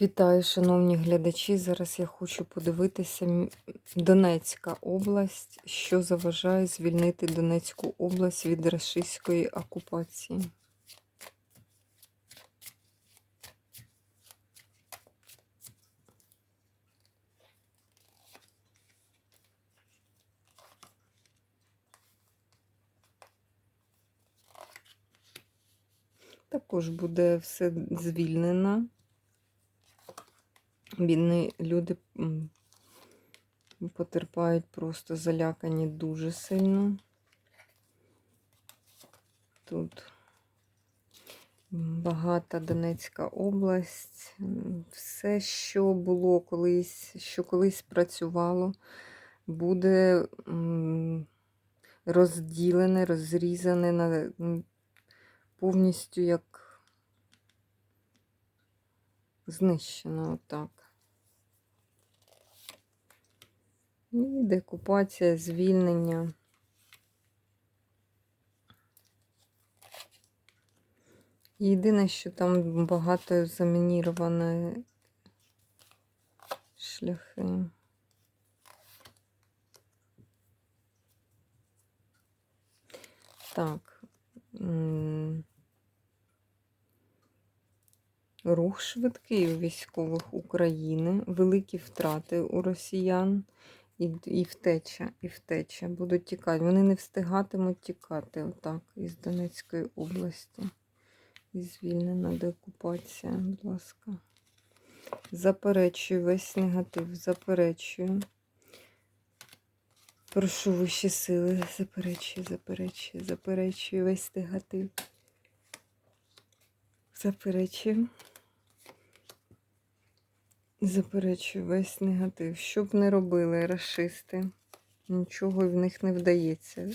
Вітаю, шановні глядачі. Зараз я хочу подивитися Донецька область, що заважає звільнити Донецьку область від рашистської окупації. Також буде все звільнено. Бідні люди потерпають просто залякані дуже сильно. Тут багата Донецька область. Все, що було колись, що колись працювало, буде розділене, розрізане на повністю як знищено отак. І декупація, звільнення. Єдине, що там багато замініровані шляхи. Так. Рух швидкий у військових України, великі втрати у росіян і, і втеча, і втеча. Будуть тікати. Вони не встигатимуть тікати отак із Донецької області. І звільнена деокупація, будь ласка. Заперечую весь негатив, заперечую. Прошу вищі сили, заперечую, заперечую, заперечую весь негатив. Заперечую. Заперечую весь негатив. Що б не робили расисти, нічого в них не вдається.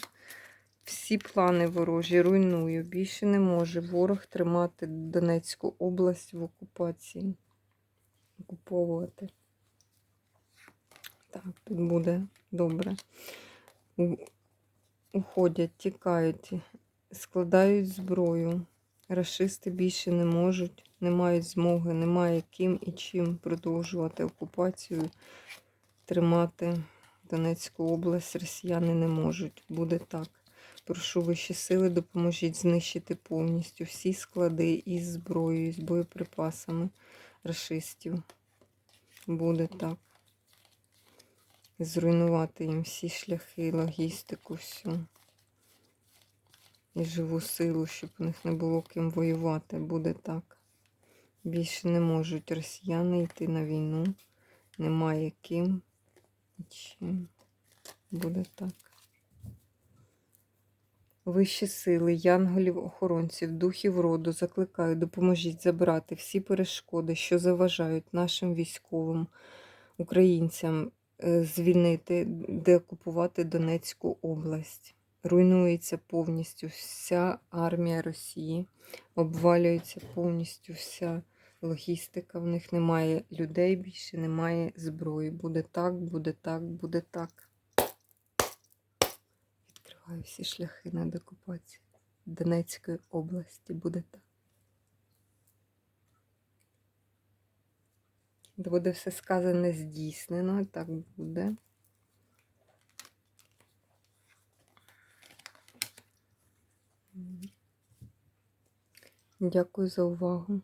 Всі плани ворожі руйную. Більше не може ворог тримати Донецьку область в окупації. Окуповувати. Так, тут буде добре. Уходять, тікають, складають зброю. Рашисти більше не можуть, не мають змоги, немає ким і чим продовжувати окупацію, тримати Донецьку область. Росіяни не можуть. Буде так. Прошу вищі сили, допоможіть знищити повністю всі склади із зброєю, з боєприпасами рашистів. Буде так. Зруйнувати їм всі шляхи, логістику, всю. І живу силу, щоб у них не було ким воювати. Буде так. Більше не можуть росіяни йти на війну. Немає ким і чим. Буде так. Вищі сили, янголів, охоронців, духів роду закликаю, допоможіть забрати всі перешкоди, що заважають нашим військовим українцям е, звільнити, деокупувати Донецьку область. Руйнується повністю вся армія Росії, обвалюється повністю вся логістика. В них немає людей більше, немає зброї. Буде так, буде так, буде так. Відкриваю всі шляхи на декупацію Донецької області. Буде так. Буде все сказане здійснено, так буде. Дякую за увагу.